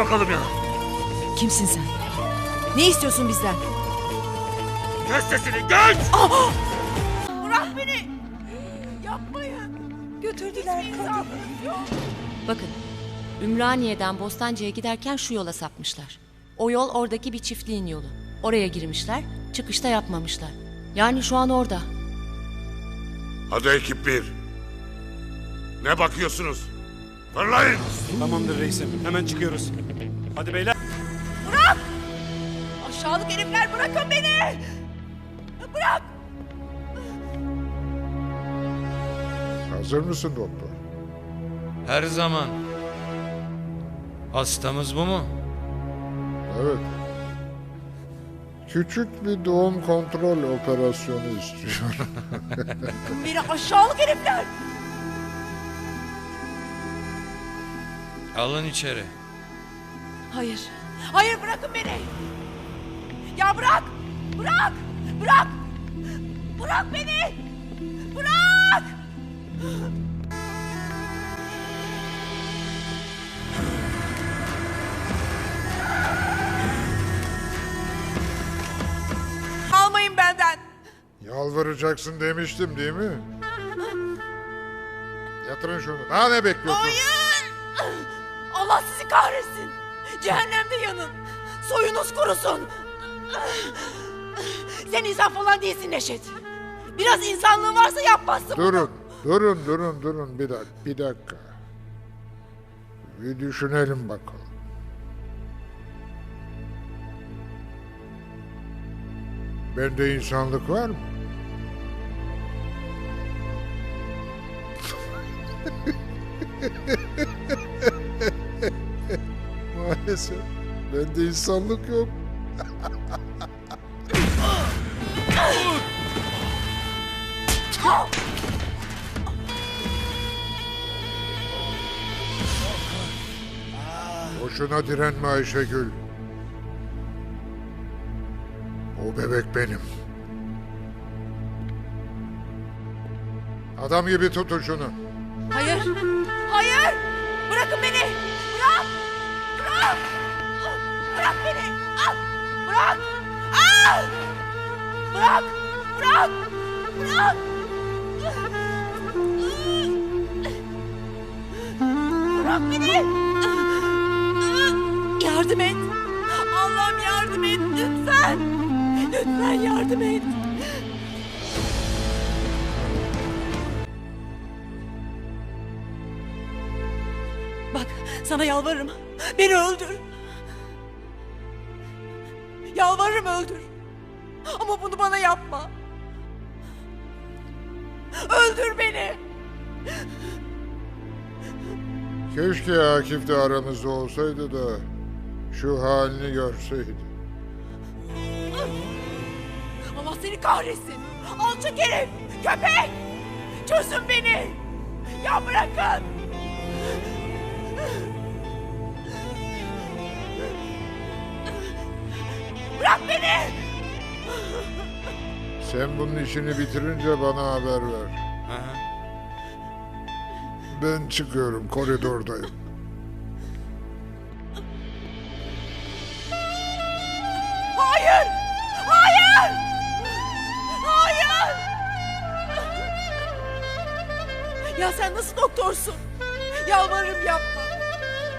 Bakalım yana. Kimsin sen? Ne istiyorsun bizden? Kes sesini geç! Bırak beni! Yapmayın! Götürdüler kadını. Bakın, Ümraniye'den Bostancı'ya giderken şu yola sapmışlar. O yol oradaki bir çiftliğin yolu. Oraya girmişler, çıkışta yapmamışlar. Yani şu an orada. Hadi ekip bir. Ne bakıyorsunuz? Fırlayın! Tamamdır reisim. Hemen çıkıyoruz. Hadi beyler. Aşağılık herifler bırakın beni! Bırak! Hazır mısın doktor? Her zaman. Hastamız bu mu? Evet. Küçük bir doğum kontrol operasyonu istiyorum. Beni aşağılık herifler! Alın içeri. Hayır. Hayır bırakın beni. Ya bırak. Bırak. Bırak. Bırak beni. Bırak. Almayın benden. Yalvaracaksın demiştim değil mi? Yatırın şunu. Daha ne bekliyorsun? Hayır. Allah sizi kahretsin. Cehennemde yanın. Soyunuz kurusun. Sen insan falan değilsin Neşet. Biraz insanlığın varsa yapmazsın. Durun, durun, durun, durun. Bir dakika, bir dakika. Bir düşünelim bakalım. Bende insanlık var mı? Maalesef bende insanlık yok. Boşuna direnme Ayşegül. O bebek benim. Adam gibi tutun şunu. Hayır. Hayır. Bırakın beni. Bırak. Bırak. Beni. Al. Bırak. Al. Bırak. Bırak. Bırak. Bırak beni. Yardım et. Allah'ım yardım et lütfen. Lütfen yardım et. Bak sana yalvarırım. Beni öldür. Yalvarırım öldür. Ama bunu bana yapma. Öldür beni. Keşke Akif de aramızda olsaydı da şu halini görseydi. Allah seni kahretsin. Alçak herif. Köpek. Çözün beni. Ya bırakın. Beni. Sen bunun işini bitirince bana haber ver. Ben çıkıyorum koridordayım. Hayır! Hayır! Hayır! Ya sen nasıl doktorsun? Yalvarırım yapma.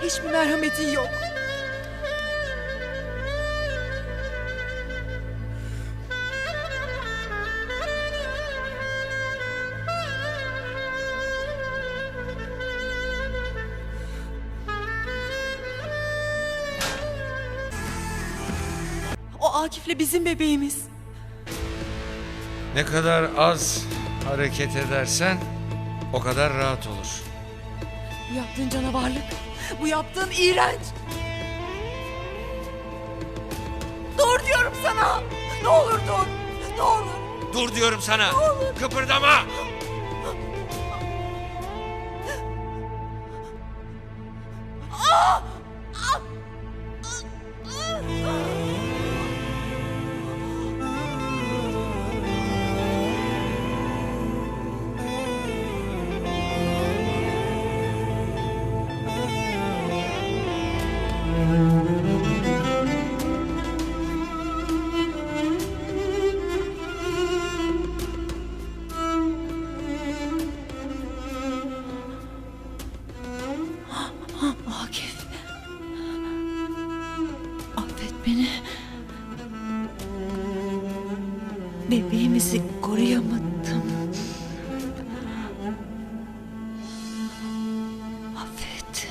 Hiçbir merhametin yok. Akif'le bizim bebeğimiz. Ne kadar az hareket edersen o kadar rahat olur. Bu yaptığın canavarlık. Bu yaptığın iğrenç. Dur diyorum sana. Ne olur dur. Ne olur. Dur diyorum sana. Ne olur. Kıpırdama. Aa! Aa! Beni... Bebeğimizi koruyamadım. Affet.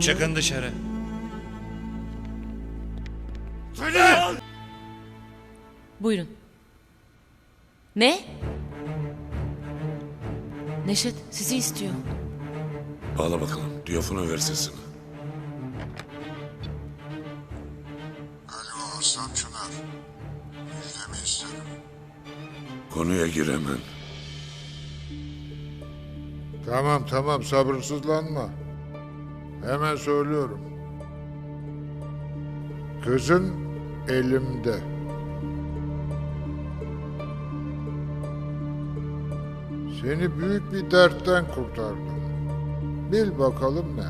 Çıkın dışarı. Buyurun. Ne? Neşet sizi istiyor. Bağla bakalım. Diyafona ver sesini. Alo Aslan Çınar. Müjdemi isterim. Konuya gir hemen. Tamam tamam sabırsızlanma. Hemen söylüyorum. Kızın elimde. Seni büyük bir dertten kurtardım. Bil bakalım ne?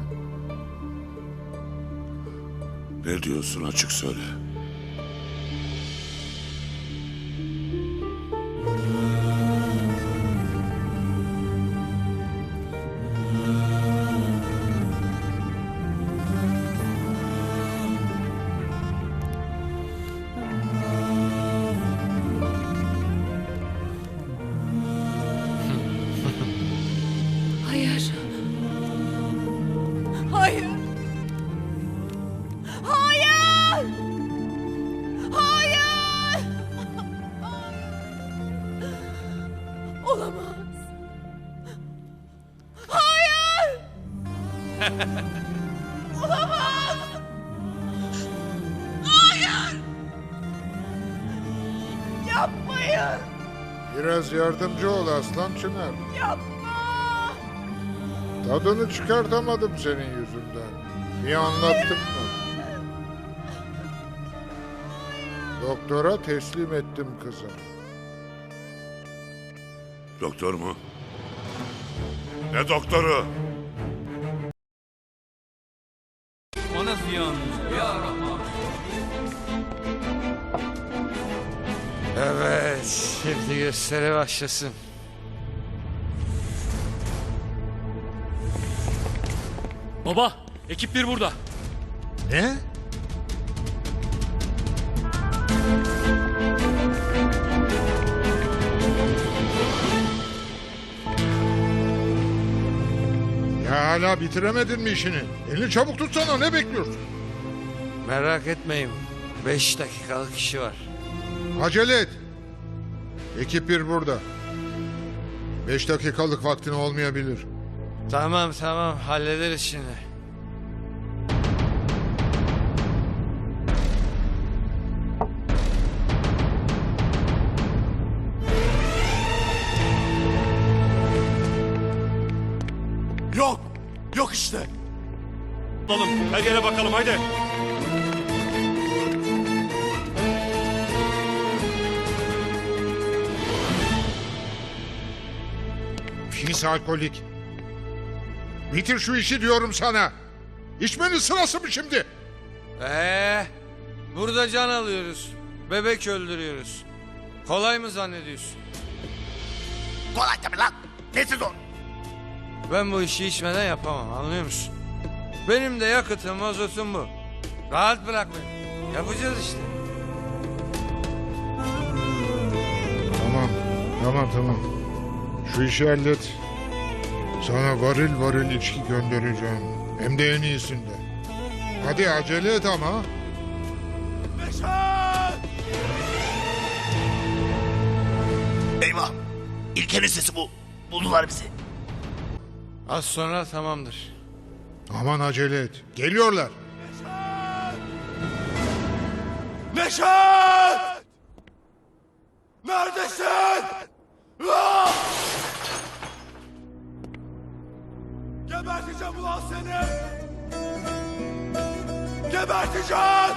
Ne diyorsun açık söyle. Yapmayın. Biraz yardımcı ol Aslan Çınar. Yapma. Tadını çıkartamadım senin yüzünden. Niye anlattım mı? Doktora teslim ettim kızım. Doktor mu? Ne doktoru? Gösteri başlasın. Baba, ekip bir burada. Ne? Ya hala bitiremedin mi işini? Elini çabuk tutsana ne bekliyorsun? Merak etmeyin, beş dakikalık işi var. Acele et. Ekip bir burada. Beş dakikalık vaktin olmayabilir. Tamam tamam, hallederiz şimdi. Yok, yok işte. Alalım, her yere bakalım haydi. Pis alkolik. Bitir şu işi diyorum sana. İçmenin sırası mı şimdi? Ee, burada can alıyoruz, bebek öldürüyoruz. Kolay mı zannediyorsun? Kolay tabii lan. Nesiz o? Ben bu işi içmeden yapamam, anlıyor musun? Benim de yakıtım, mazotum bu. Rahat bırak beni. Yapacağız işte. Tamam, tamam, tamam. Şu işi hallet. Sana varil varil içki göndereceğim. Hem de en iyisinde. Hadi acele et ama. Eyvah. İlker'in sesi bu. Buldular bizi. Az sonra tamamdır. Aman acele et. Geliyorlar. Neşet! Neredesin? Geberteceğim ulan seni! Geberteceğim!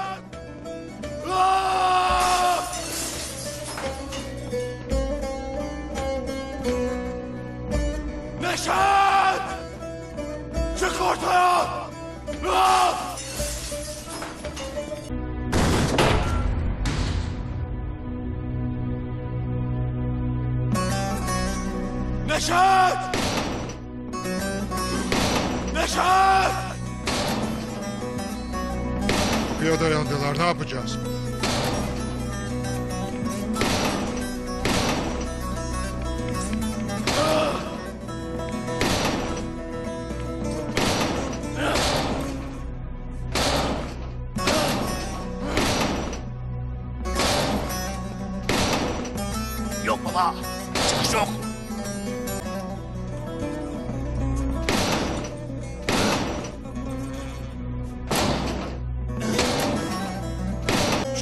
Neşet! Çık ortaya! Ah! Neşet! Neşet! Kapıya dayandılar. Ne yapacağız?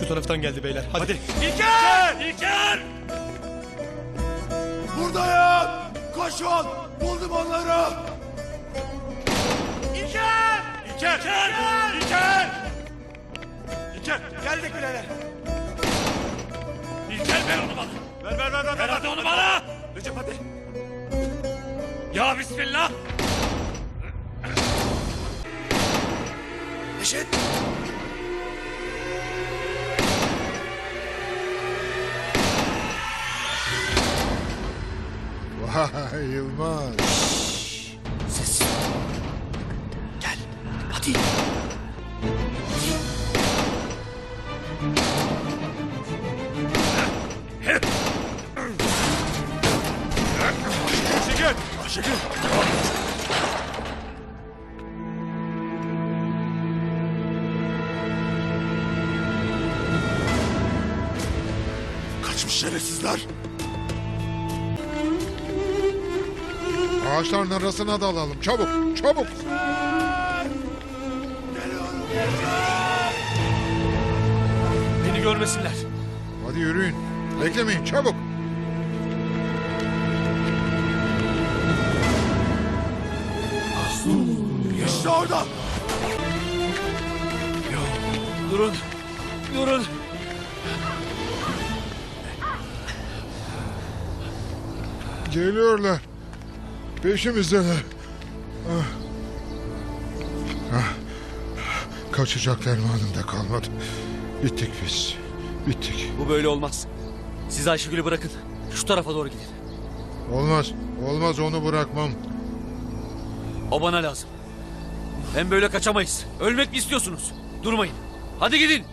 Şu taraftan geldi beyler. Hadi. İlker! İlker! Buradayım! Koşun! Buldum onları! İlker! İlker! İlker! İlker! İlker! Geldik bile. İlker ver onu bana. Ver ver ver ver. Ver hadi onu bana. Recep hadi. Ya bismillah. Neşet. Yılmaz. Ses. Gel. Hadi. Ayşegül! Ayşegül! Kaçmış şerefsizler. Ağaçların arasına dalalım. Çabuk, çabuk. Beni görmesinler. Hadi yürüyün. Beklemeyin, çabuk. İşte orada. Durun. Durun. Geliyorlar. Peşimizdeler. Ah. Ah. Kaçacak dermanım da kalmadı. Bittik biz. Bittik. Bu böyle olmaz. Siz Ayşegül'ü bırakın. Şu tarafa doğru gidin. Olmaz. Olmaz onu bırakmam. O bana lazım. Hem böyle kaçamayız. Ölmek mi istiyorsunuz? Durmayın. Hadi gidin.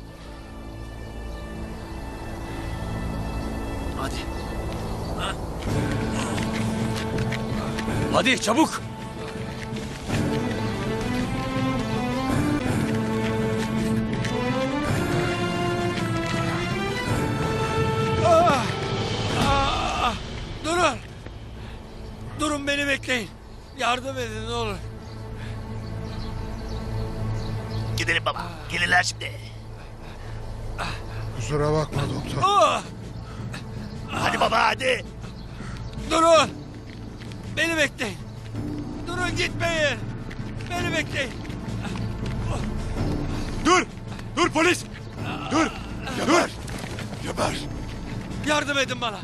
Hadi. Hadi çabuk. Durun. Durun beni bekleyin. Yardım edin ne olur. Gidelim baba. Gelirler şimdi. Kusura bakma doktor. Ah, Hadi baba hadi. durun. Beni bekleyin. Durun gitmeyin. Beni bekleyin. Dur. Dur polis. Dur. Geber. Geber. Yardım edin bana.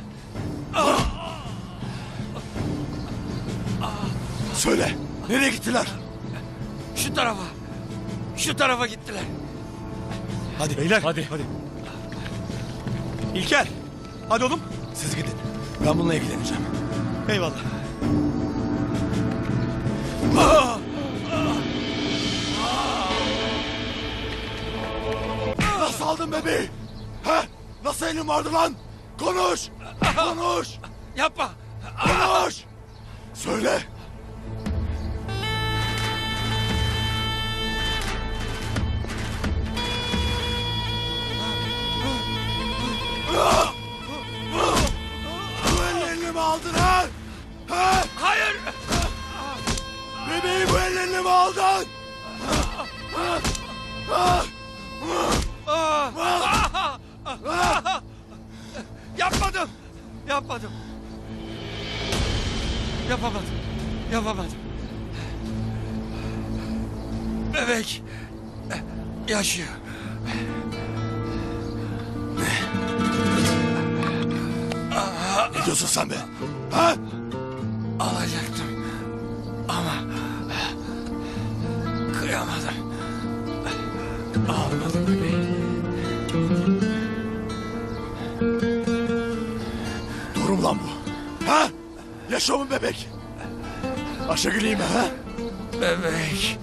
Söyle. Nereye gittiler? Şu tarafa. Şu tarafa gittiler. Hadi. Beyler. Hadi. Hadi. İlker. Hadi oğlum. Siz gidin. Ben bununla ilgileneceğim. Eyvallah. Aldın bebeği? He? Nasıl elin vardı lan? Konuş! Konuş! Yapma. Konuş! Söyle! Ne diyorsun sen be? Ha? Alacaktım. Ama kıyamadım. Almadım bebeği. Doğru mu lan bu? Ha? Yaşıyor mu bebek? Ayşegül iyi mi ha? Bebek.